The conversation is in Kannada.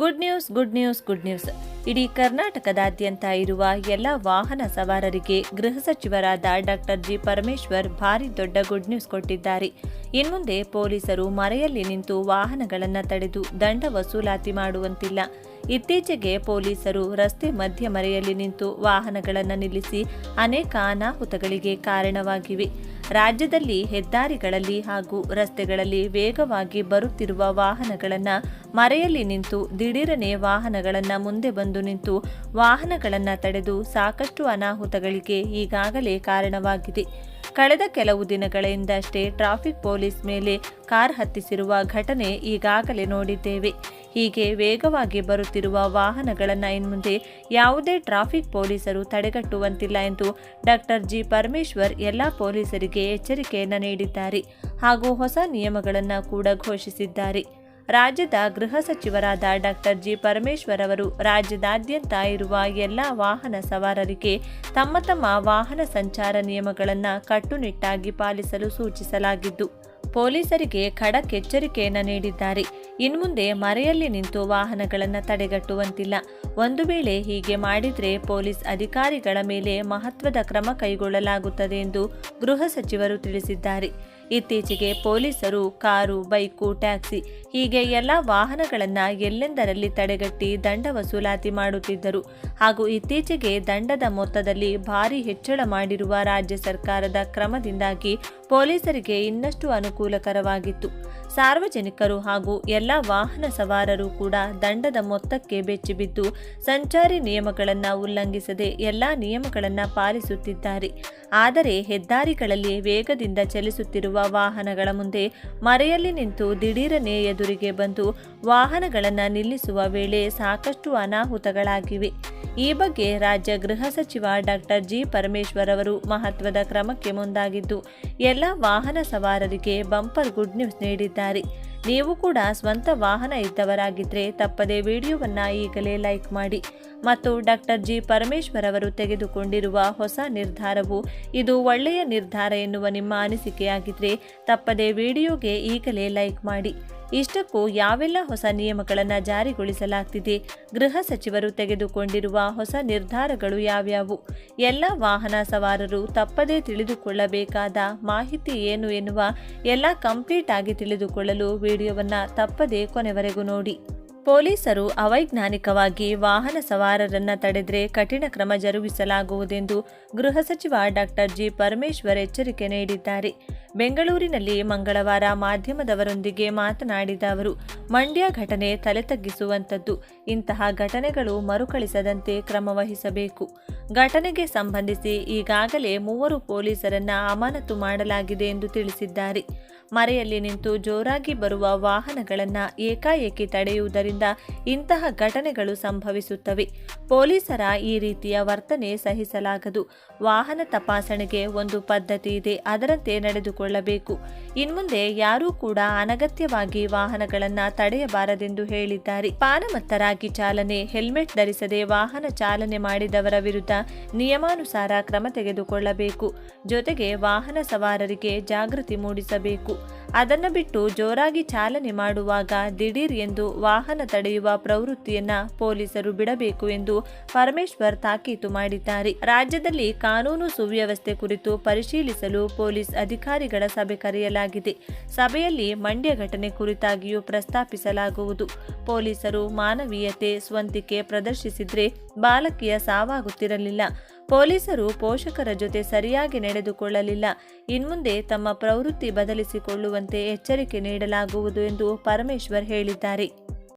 Good news good news good news. ಇಡೀ ಕರ್ನಾಟಕದಾದ್ಯಂತ ಇರುವ ಎಲ್ಲ ವಾಹನ ಸವಾರರಿಗೆ ಗೃಹ ಸಚಿವರಾದ ಡಾಕ್ಟರ್ ಜಿ ಪರಮೇಶ್ವರ್ ಭಾರಿ ದೊಡ್ಡ ಗುಡ್ ನ್ಯೂಸ್ ಕೊಟ್ಟಿದ್ದಾರೆ. ಇನ್ಮುಂದೆ ಪೊಲೀಸರು ಮರೆಯಲ್ಲಿ ನಿಂತು ವಾಹನಗಳನ್ನು ತಡೆದು ದಂಡ ವಸೂಲಾತಿ ಮಾಡುವಂತಿಲ್ಲ. ಇತ್ತೀಚೆಗೆ ಪೊಲೀಸರು ರಸ್ತೆ ಮಧ್ಯ ಮರೆಯಲ್ಲಿ ನಿಂತು ವಾಹನಗಳನ್ನು ನಿಲ್ಲಿಸಿ ಅನೇಕ ಅನಾಹುತಗಳಿಗೆ ಕಾರಣವಾಗಿವೆ. ರಾಜ್ಯದಲ್ಲಿ ಹೆದ್ದಾರಿಗಳಲ್ಲಿ ಹಾಗೂ ರಸ್ತೆಗಳಲ್ಲಿ ವೇಗವಾಗಿ ಬರುತ್ತಿರುವ ವಾಹನಗಳನ್ನು ಮರೆಯಲ್ಲಿ ನಿಂತು ದಿಢೀರನೆ ವಾಹನಗಳನ್ನು ಮುಂದೆ ಬಂದು ನಿಂತು ವಾಹನಗಳನ್ನು ತಡೆದು ಸಾಕಷ್ಟು ಅನಾಹುತಗಳಿಗೆ ಈಗಾಗಲೇ ಕಾರಣವಾಗಿದೆ. ಕಳೆದ ಕೆಲವು ದಿನಗಳಿಂದಷ್ಟೇ ಟ್ರಾಫಿಕ್ ಪೊಲೀಸ್ ಮೇಲೆ ಕಾರ್ ಹತ್ತಿಸಿರುವ ಘಟನೆ ಈಗಾಗಲೇ ನೋಡಿದ್ದೇವೆ. ಹೀಗೆ ವೇಗವಾಗಿ ಬರುತ್ತಿರುವ ವಾಹನಗಳನ್ನು ಇನ್ಮುಂದೆ ಯಾವುದೇ ಟ್ರಾಫಿಕ್ ಪೊಲೀಸರು ತಡೆಗಟ್ಟುವಂತಿಲ್ಲ ಎಂದು ಡಾಕ್ಟರ್ ಜಿ ಪರಮೇಶ್ವರ್ ಎಲ್ಲ ಪೊಲೀಸರಿಗೆ ಎಚ್ಚರಿಕೆಯನ್ನು ನೀಡಿದ್ದಾರೆ ಹಾಗೂ ಹೊಸ ನಿಯಮಗಳನ್ನು ಕೂಡ ಘೋಷಿಸಿದ್ದಾರೆ. ರಾಜ್ಯದ ಗೃಹ ಸಚಿವರಾದ ಡಾಕ್ಟರ್ ಜಿ ಪರಮೇಶ್ವರ್ ಅವರು ರಾಜ್ಯದಾದ್ಯಂತ ಇರುವ ಎಲ್ಲ ವಾಹನ ಸವಾರರಿಗೆ ತಮ್ಮ ತಮ್ಮ ವಾಹನ ಸಂಚಾರ ನಿಯಮಗಳನ್ನು ಕಟ್ಟುನಿಟ್ಟಾಗಿ ಪಾಲಿಸಲು ಸೂಚಿಸಲಾಗಿದ್ದು, ಪೊಲೀಸರಿಗೆ ಖಡಕ್ ಎಚ್ಚರಿಕೆಯನ್ನು ನೀಡಿದ್ದಾರೆ. ಇನ್ಮುಂದೆ ಮರೆಯಲ್ಲಿ ನಿಂತು ವಾಹನಗಳನ್ನು ತಡೆಗಟ್ಟುವಂತಿಲ್ಲ. ಒಂದು ವೇಳೆ ಹೀಗೆ ಮಾಡಿದರೆ ಪೊಲೀಸ್ ಅಧಿಕಾರಿಗಳ ಮೇಲೆ ಮಹತ್ವದ ಕ್ರಮ ಕೈಗೊಳ್ಳಲಾಗುತ್ತದೆ ಎಂದು ಗೃಹ ಸಚಿವರು ತಿಳಿಸಿದ್ದಾರೆ. ಇತ್ತೀಚೆಗೆ ಪೊಲೀಸರು ಕಾರು, ಬೈಕು, ಟ್ಯಾಕ್ಸಿ ಹೀಗೆ ಎಲ್ಲ ವಾಹನಗಳನ್ನು ಎಲ್ಲೆಂದರಲ್ಲಿ ತಡೆಗಟ್ಟಿ ದಂಡ ವಸೂಲಾತಿ ಮಾಡುತ್ತಿದ್ದರು. ಹಾಗೂ ಇತ್ತೀಚೆಗೆ ದಂಡದ ಮೊತ್ತದಲ್ಲಿ ಭಾರಿ ಹೆಚ್ಚಳ ಮಾಡಿರುವ ರಾಜ್ಯ ಸರ್ಕಾರದ ಕ್ರಮದಿಂದಾಗಿ ಪೊಲೀಸರಿಗೆ ಇನ್ನಷ್ಟು ಅನುಕೂಲಕರವಾಗಿತ್ತು. ಸಾರ್ವಜನಿಕರು ಹಾಗೂ ಎಲ್ಲ ವಾಹನ ಸವಾರರು ಕೂಡ ದಂಡದ ಮೊತ್ತಕ್ಕೆ ಬೆಚ್ಚಿಬಿದ್ದು, ಸಂಚಾರಿ ನಿಯಮಗಳನ್ನು ಉಲ್ಲಂಘಿಸದೆ ಎಲ್ಲ ನಿಯಮಗಳನ್ನು ಪಾಲಿಸುತ್ತಿದ್ದಾರೆ. ಆದರೆ ಹೆದ್ದಾರಿಗಳಲ್ಲಿ ವೇಗದಿಂದ ಚಲಿಸುತ್ತಿರುವ ವಾಹನಗಳ ಮುಂದೆ ಮರೆಯಲ್ಲಿ ನಿಂತು ದಿಢೀರನೆ ಎದುರಿಗೆ ಬಂದು ವಾಹನಗಳನ್ನು ನಿಲ್ಲಿಸುವ ವೇಳೆ ಸಾಕಷ್ಟು ಅನಾಹುತಗಳಾಗಿವೆ. ಈ ಬಗ್ಗೆ ರಾಜ್ಯ ಗೃಹ ಸಚಿವ ಡಾಕ್ಟರ್ ಜಿ ಪರಮೇಶ್ವರ್ ಅವರು ಮಹತ್ವದ ಕ್ರಮಕ್ಕೆ ಮುಂದಾಗಿದ್ದು, ಎಲ್ಲ ವಾಹನ ಸವಾರರಿಗೆ ಬಂಪರ್ ಗುಡ್ ನ್ಯೂಸ್ ನೀಡಿದ್ದಾರೆ. ನೀವು ಕೂಡ ಸ್ವಂತ ವಾಹನ ಇದ್ದವರಾಗಿದ್ದರೆ ತಪ್ಪದೆ ವಿಡಿಯೋವನ್ನು ಈಗಲೇ ಲೈಕ್ ಮಾಡಿ. ಮತ್ತು ಡಾಕ್ಟರ್ ಜಿ ಪರಮೇಶ್ವರ್ ಅವರು ತೆಗೆದುಕೊಂಡಿರುವ ಹೊಸ ನಿರ್ಧಾರವು ಇದು ಒಳ್ಳೆಯ ನಿರ್ಧಾರ ಎನ್ನುವ ನಿಮ್ಮ ಅನಿಸಿಕೆಯಾಗಿದ್ದರೆ ತಪ್ಪದೆ ವಿಡಿಯೋಗೆ ಈಗಲೇ ಲೈಕ್ ಮಾಡಿ. ಇಷ್ಟಕ್ಕೂ ಯಾವೆಲ್ಲ ಹೊಸ ನಿಯಮಗಳನ್ನು ಜಾರಿಗೊಳಿಸಲಾಗ್ತಿದೆ, ಗೃಹ ಸಚಿವರು ತೆಗೆದುಕೊಂಡಿರುವ ಹೊಸ ನಿರ್ಧಾರಗಳು ಯಾವ್ಯಾವು? ಎಲ್ಲ ವಾಹನ ಸವಾರರು ತಪ್ಪದೇ ತಿಳಿದುಕೊಳ್ಳಬೇಕಾದ ಮಾಹಿತಿ ಏನು ಎನ್ನುವ ಎಲ್ಲ ಕಂಪ್ಲೀಟ್ ಆಗಿ ತಿಳಿದುಕೊಳ್ಳಲು ವಿಡಿಯೋವನ್ನು ತಪ್ಪದೇ ಕೊನೆವರೆಗೂ ನೋಡಿ. ಪೊಲೀಸರು ಅವೈಜ್ಞಾನಿಕವಾಗಿ ವಾಹನ ಸವಾರರನ್ನ ತಡೆದ್ರೆ ಕಠಿಣ ಕ್ರಮ ಜರುಗಿಸಲಾಗುವುದೆಂದು ಗೃಹ ಸಚಿವ ಡಾಕ್ಟರ್ ಜಿ. ಪರಮೇಶ್ವರ್ ಎಚ್ಚರಿಕೆ ನೀಡಿದ್ದಾರೆ. ಬೆಂಗಳೂರಿನಲ್ಲಿ ಮಂಗಳವಾರ ಮಾಧ್ಯಮದವರೊಂದಿಗೆ ಮಾತನಾಡಿದ ಅವರು, ಮಂಡ್ಯ ಘಟನೆ ತಲೆ ತಗ್ಗಿಸುವಂಥದ್ದು. ಇಂತಹ ಘಟನೆಗಳು ಮರುಕಳಿಸದಂತೆ ಕ್ರಮವಹಿಸಬೇಕು ಘಟನೆಗೆ ಸಂಬಂಧಿಸಿ ಈಗಾಗಲೇ ಮೂವರು ಪೊಲೀಸರನ್ನ ಅಮಾನತು ಮಾಡಲಾಗಿದೆ ಎಂದು ತಿಳಿಸಿದ್ದಾರೆ. ಮರೆಯಲ್ಲಿ ನಿಂತು ಜೋರಾಗಿ ಬರುವ ವಾಹನಗಳನ್ನು ಏಕಾಏಕಿ ತಡೆಯುವುದರಿಂದ ಇಂತಹ ಘಟನೆಗಳು ಸಂಭವಿಸುತ್ತವೆ. ಪೊಲೀಸರ ಈ ರೀತಿಯ ವರ್ತನೆ ಸಹಿಸಲಾಗದು. ವಾಹನ ತಪಾಸಣೆಗೆ ಒಂದು ಪದ್ಧತಿ ಇದೆ, ಅದರಂತೆ ನಡೆದುಕೊಳ್ಳಬೇಕು. ಇನ್ಮುಂದೆ ಯಾರೂ ಕೂಡ ಅನಗತ್ಯವಾಗಿ ವಾಹನಗಳನ್ನು ತಡೆಯಬಾರದೆಂದು ಹೇಳಿದ್ದಾರೆ. ಪಾನಮತ್ತರಾಗಿ ಚಾಲನೆ, ಹೆಲ್ಮೆಟ್ ಧರಿಸದೆ ವಾಹನ ಚಾಲನೆ ಮಾಡಿದವರ ವಿರುದ್ಧ ನಿಯಮಾನುಸಾರ ಕ್ರಮ ತೆಗೆದುಕೊಳ್ಳಬೇಕು. ಜೊತೆಗೆ ವಾಹನ ಸವಾರರಿಗೆ ಜಾಗೃತಿ ಮೂಡಿಸಬೇಕು. ಅದನ್ನು ಬಿಟ್ಟು ಜೋರಾಗಿ ಚಾಲನೆ ಮಾಡುವಾಗ ದಿಢೀರ್ ಎಂದು ವಾಹನ ತಡೆಯುವ ಪ್ರವೃತ್ತಿಯನ್ನ ಪೊಲೀಸರು ಬಿಡಬೇಕು ಎಂದು ಪರಮೇಶ್ವರ್ ತಾಕೀತು ಮಾಡಿದ್ದಾರೆ. ರಾಜ್ಯದಲ್ಲಿ ಕಾನೂನು ಸುವ್ಯವಸ್ಥೆ ಕುರಿತು ಪರಿಶೀಲಿಸಲು ಪೊಲೀಸ್ ಅಧಿಕಾರಿಗಳ ಸಭೆ ಕರೆಯಲಾಗಿದೆ. ಸಭೆಯಲ್ಲಿ ಮಂಡ್ಯ ಘಟನೆ ಕುರಿತಾಗಿಯೂ ಪ್ರಸ್ತಾಪಿಸಲಾಗುವುದು. ಪೊಲೀಸರು ಮಾನವೀಯತೆ ಸ್ವಂತಿಕೆ ಪ್ರದರ್ಶಿಸಿದ್ರೆ ಬಾಲಕಿಯ ಸಾವಾಗುತ್ತಿರಲಿಲ್ಲ. ಪೊಲೀಸರು ಪೋಷಕರ ಜೊತೆ ಸರಿಯಾಗಿ ನಡೆದುಕೊಳ್ಳಲಿಲ್ಲ. ಇನ್ಮುಂದೆ ತಮ್ಮ ಪ್ರವೃತ್ತಿ ಬದಲಿಸಿಕೊಳ್ಳುವಂತೆ ಎಚ್ಚರಿಕೆ ನೀಡಲಾಗುವುದು ಎಂದು ಪರಮೇಶ್ವರ್ ಹೇಳಿದ್ದಾರೆ.